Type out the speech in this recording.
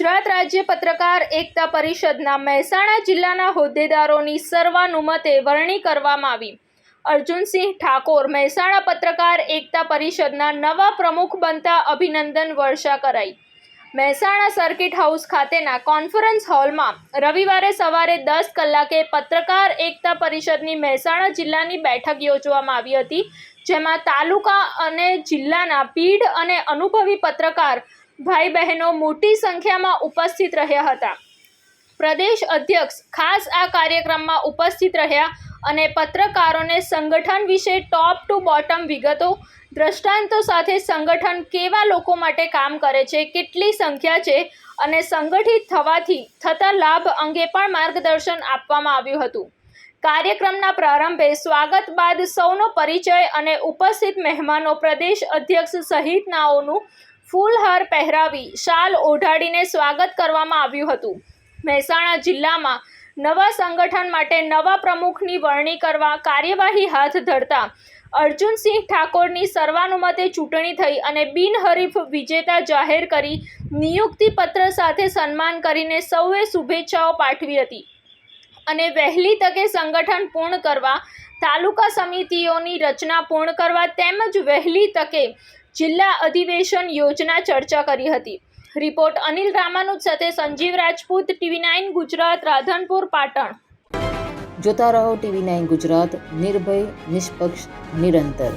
ગુજરાત રાજ્ય પત્રકાર એકતા પરિષદના મહેસાણા જિલ્લાના હોદ્દેદારોની સર્વાનુમતે વરણી કરવામાં આવી. અર્જુનસિંહ ઠાકોર મહેસાણા પત્રકાર એકતા પરિષદના નવા પ્રમુખ બનતા અભિનંદન વર્ષા કરાઈ. મહેસાણા સર્કિટ હાઉસ ખાતેના કોન્ફરન્સ હોલમાં રવિવારે સવારે દસ કલાકે પત્રકાર એકતા પરિષદની મહેસાણા જિલ્લાની બેઠક યોજવામાં આવી હતી, જેમાં તાલુકા અને જિલ્લાના પીઢ અને અનુભવી પત્રકાર ભાઈ બહેનો મોટી સંખ્યામાં ઉપસ્થિત રહ્યા હતા. પ્રદેશ અધ્યક્ષ ખાસ આ કાર્યક્રમમાં ઉપસ્થિત રહ્યા અને પત્રકારોને સંગઠન વિશે ટોપ ટુ બોટમ વિગતો, દ્રષ્ટાંતો સાથે સંગઠન કેવા લોકો માટે કામ કરે છે, કેટલી સંખ્યા છે અને સંગઠિત થવાથી થતા લાભ અંગે પણ માર્ગદર્શન આપવામાં આવ્યું હતું. કાર્યક્રમના પ્રારંભે સ્વાગત બાદ સૌનો પરિચય અને ઉપસ્થિત મહેમાનો પ્રદેશ અધ્યક્ષ સહિતનાઓનું ફૂલહાર પહેરાવી શાલ ઓઢાડીને સ્વાગત કરવામાં આવ્યું હતું. મહેસાણા જિલ્લામાં નવા સંગઠન માટે નવા પ્રમુખની વરણી કરવા કાર્યવાહી હાથ ધરતા અર્જુનસિંહ ઠાકોરની સર્વાનુમતે ચૂંટણી થઈ અને બિનહરીફ વિજેતા જાહેર કરી નિયુક્તિ પત્ર સાથે સન્માન કરીને સૌએ શુભેચ્છાઓ પાઠવી હતી. અને વહેલી તકે સંગઠન પૂર્ણ કરવા, તાલુકા સમિતિઓની રચના પૂર્ણ કરવા તેમજ વહેલી તકે જિલ્લા અધિવેશન યોજના ચર્ચા કરી હતી. રિપોર્ટ અનિલ રામાનુજ સાથે સંજીવ રાજપૂત, ટીવી નાઇન ગુજરાત, રાધનપુર, પાટણ. જોતા રહો ટીવી નાઇન ગુજરાત, નિર્ભય, નિષ્પક્ષ, નિરંતર.